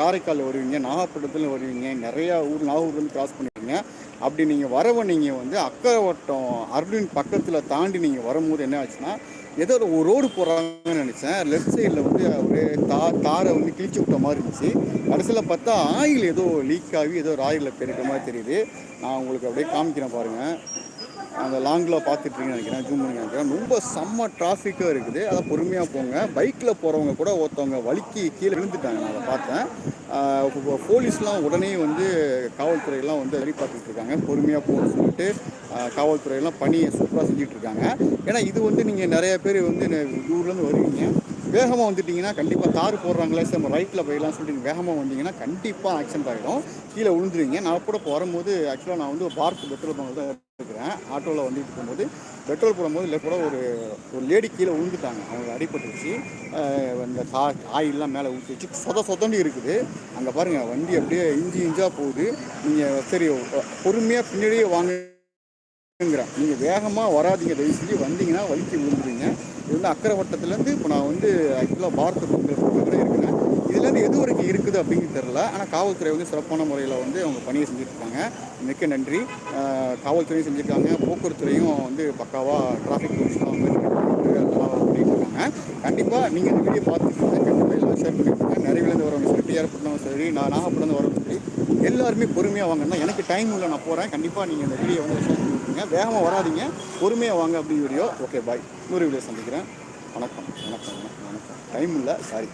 காரைக்கால் வருவீங்க நாகப்பட்டினத்தில் வருவீங்க நிறையா ஊர் நாகூர்லேருந்து கிராஸ் பண்ணுவீங்க அப்படி நீங்கள் வரவ நீங்கள் வந்து அக்கரவட்டம் அருளின் பக்கத்தில் தாண்டி நீங்கள் வரும்போது என்ன ஆச்சுன்னா ஏதோ ஒரு ரோடு போகிறாங்கன்னு நினச்சேன். லெஃப்ட் சைடில் வந்து ஒரு தா தாரை வந்து கிழிச்சு விட்ட மாதிரி இருந்துச்சு. கடைசியில் பார்த்தா ஆயில் ஏதோ லீக் ஆகி ஏதோ ஒரு ஆயிலில் பெருக்க மாதிரி தெரியுது. நான் உங்களுக்கு அப்படியே காமிக்கிறேன் பாருங்கள் அந்த லாங்கில் பார்த்துட்ருக்கீங்கன்னு நினைக்கிறேன் ஜூம் பண்ணி நினைக்கிறேன். ரொம்ப செம்ம டிராஃபிக்காக இருக்குது. அதை பொறுமையாக போங்க. பைக்கில் போகிறவங்க கூட ஒருத்தவங்க வலிக்கு கீழே விழுந்துட்டாங்க. நான் அதை பார்த்தேன். இப்போ போலீஸ்லாம் உடனே வந்து காவல்துறையெல்லாம் வந்து வழி பார்த்துட்டு இருக்காங்க பொறுமையாக போகணும்னு சொல்லிட்டு காவல்துறையெல்லாம் பணியை சூப்பராக செஞ்சிட்ருக்காங்க. ஏன்னா இது வந்து நீங்கள் நிறைய பேர் வந்து ஊர்லேருந்து வருவீங்க. வேகமாக வந்துட்டீங்கன்னா கண்டிப்பாக தார் போடுறாங்களே சரி நம்ம ரைட்டில் போயிடலாம் சொல்லிட்டு வேகமாக வந்தீங்கன்னா கண்டிப்பாக ஆக்சிடென்ட் ஆகிடும் கீழே விழுந்துருவீங்க. நான் கூட போகும்போது வரும்போது ஆக்சுவலாக நான் வந்து பார்க் பெட்ரோல் பங்கு தான் இருக்கிறேன். ஆட்டோவில் வந்துட்டு போகும்போது பெட்ரோல் போடும்போது இல்லை கூட ஒரு ஒரு லேடி கீழே விழுந்துட்டாங்க. அவங்க அடிபட்டுருச்சு. அந்த இந்த தா ஆயிலெலாம் மேலே ஊற்றி வச்சு சொத சொதண்டி இருக்குது. அங்கே பாருங்கள் வண்டி அப்படியே இஞ்சி இஞ்சாக போகுது. நீங்கள் சரி பொறுமையாக பின்னாடியே வாங்குங்கிறேன். நீங்கள் வேகமாக வராதீங்க. தயவு செஞ்சு வந்தீங்கன்னா வலிக்கு விழுந்துருவீங்க. இது வந்து அக்கரை வட்டத்துலேருந்து இப்போ நான் வந்து ஆக்சுவலாக பாரத் பொங்கல் கூட இருக்கிறேன் இதுலேருந்து எது வரைக்கும் இருக்குது அப்படின்னு தெரில ஆனால் காவல்துறை வந்து சிறப்பான முறையில் வந்து அவங்க பணியை செஞ்சுருக்காங்க மிக்க நன்றி. காவல்துறையும் செஞ்சுருக்காங்க. போக்குவரத்துறையும் வந்து பக்காவாக டிராஃபிக் போலீஸ்லாம் வந்து இருக்காங்க கண்டிப்பாக நீங்கள் இந்த வீடியோ பார்த்துட்டு கண்டிப்பாக எல்லாம் ஷேர் பண்ணியிருக்காங்க நிறைவேலேருந்து வரவங்க சரி டிஆர் சரி நான் நாகப்பட்டினம் வரவங்க சரி எல்லாருமே பொறுமையாக வாங்கன்னா எனக்கு டைம் இல்லை நான் போகிறேன் கண்டிப்பாக நீங்கள் இந்த வீடியோ வந்து ஷேர் பண்ணியிருக்கீங்க வேகமாக வராதீங்க. பொறுமையாக வாங்க அப்படி வீடியோ ஓகே பாய் இன்னொரு வீடியோ சந்திக்கிறேன். வணக்கம். வணக்கம். வணக்கம். வணக்கம். டைம் இல்லை. சாரி